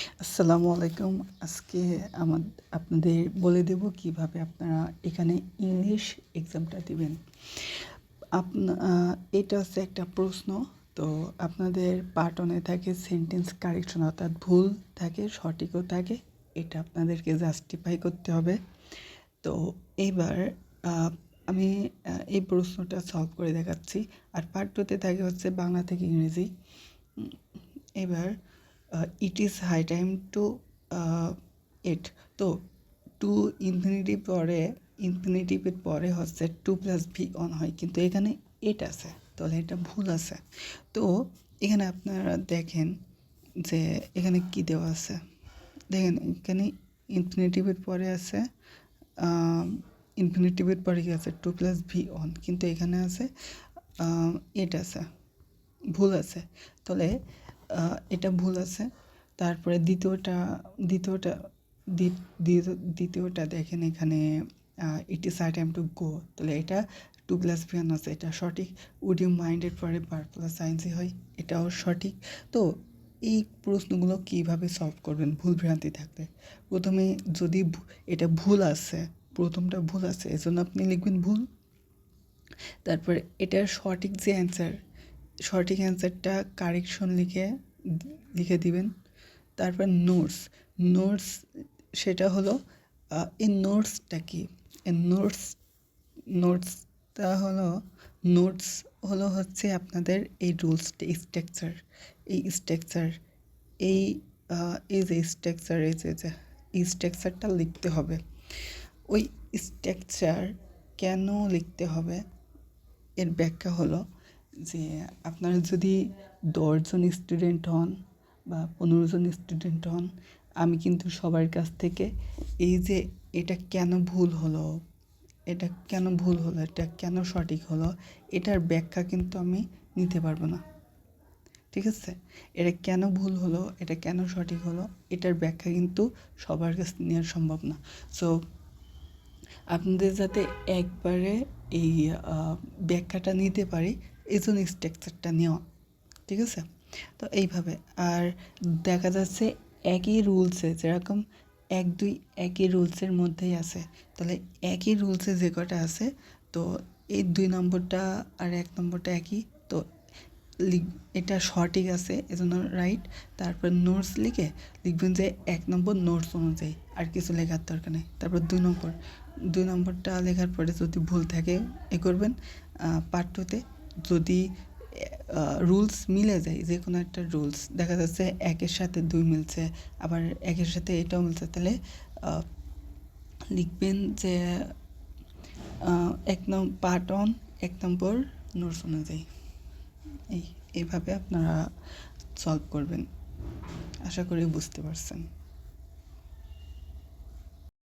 আসসালামু আলাইকুম। আজকে আমার আপনাদের বলে দেব কীভাবে আপনারা এখানে ইংলিশ এক্সামটা দিবেন। আপনা এটা হচ্ছে একটা প্রশ্ন। তো আপনাদের পার্ট ওয়ানে থাকে সেন্টেন্স কারেকশন অর্থাৎ ভুল থাকে, সঠিকও থাকে। এটা আপনাদেরকে জাস্টিফাই করতে হবে। তো এবার আমি এই প্রশ্নটা সলভ করে দেখাচ্ছি। আর পার্ট টুতে থাকে হচ্ছে বাংলা থেকে ইংরেজি। এবার it is high time to it তো টু ইনফিনিটিভ পরে ইনফিনিটিভের পরে হচ্ছে টু প্লাস ভি অন হয়, কিন্তু এখানে এট আছে, তাহলে এটা ভুল আছে। তো এখানে আপনারা দেখেন যে এখানে কি দেওয়া আছে, দেখেন এখানে ইনফিনিটিভের পরে আছে ইনফিনিটিভের পরে কি আছে টু প্লাস ভি অন কিন্তু এখানে আছে এট আছে, ভুল আছে। তাহলে এটা ভুল আছে। তারপরে দ্বিতীয়টা দ্বিতীয়টা, দ্বি- দ্বিতীয়- দ্বিতীয়টা দেখেন এখানে it is high time to go তাহলে এটা টু প্লাস ভিয়ান আছে, এটা সঠিক। উড ইউ মাইন্ডের পরে বার প্লাস সায়েন্সই হয়, এটাও সঠিক। তো এই প্রশ্নগুলো কীভাবে সলভ করবেন ভুল ভ্রান্তি থাকলে? প্রথমে যদি এটা ভুল আছে, প্রথমটা ভুল আছে, এজন্য আপনি লিখবেন ভুল। তারপরে এটার সঠিক যে অ্যান্সার সঠিক অ্যান্সারটা কারেকশন লিখে লিখে দিবেন। তারপর নোটস নোটস সেটা হলো এই নোটসটা কি? এই নোটস নোটসটা হলো নোটস হলো হচ্ছে আপনাদের এই রুলসটা স্ট্রাকচার এই স্ট্রাকচার এই এই যে স্ট্রাকচার এই যে, এই স্ট্রাকচারটা লিখতে হবে। ওই স্ট্রাকচার কেন লিখতে হবে? এর ব্যাখ্যা হলো যে আপনারা যদি দশজন স্টুডেন্ট হন বা পনেরো জন স্টুডেন্ট হন, আমি কিন্তু সবার কাছ থেকে এই যে এটা কেন ভুল হলো, এটা কেন ভুল হলো, এটা কেন সঠিক হলো, এটার ব্যাখ্যা কিন্তু আমি নিতে পারব না। ঠিক আছে? এটা কেন ভুল হলো, এটা কেন সঠিক হলো, এটার ব্যাখ্যা কিন্তু সবার কাছে নেওয়া সম্ভব না। সো আপনাদের যাতে একবারে এই ব্যাখ্যাটা নিতে পারি। এই জন্য স্ট্রাকচারটা নেওয়া। ঠিক আছে? তো এইভাবে। আর দেখা যাচ্ছে একই রুলসে যেরকম এক দুই একই রুলসের মধ্যেই আছে। তাহলে একই রুলসে যে কটা আছে, তো এই দুই নম্বরটা আর এক নম্বরটা একই, তো লিখ- এটা সঠিক আছে এজন্য রাইট তারপর নোটস লিখে লিখবেন যে এক নম্বর নোটস অনুযায়ী, আর কিছু লেখার দরকার নেই। তারপর দুই নম্বর, দুই নম্বরটা লেখার পরে যদি ভুল থাকে, এ করবেন পার্ট টুতে যদি রুলস মিলে যায়, যে কোনো একটা রুলস দেখা যাচ্ছে একের সাথে দুই মিলছে, আবার একের সাথে এটাও মিলছে, তাহলে লিখবেন যে এক নম্বর পার্ট অন এক নম্বর নোটস অনুযায়ী। এই এইভাবে আপনারা সলভ করবেন। আশা করি বুঝতে পারছেন।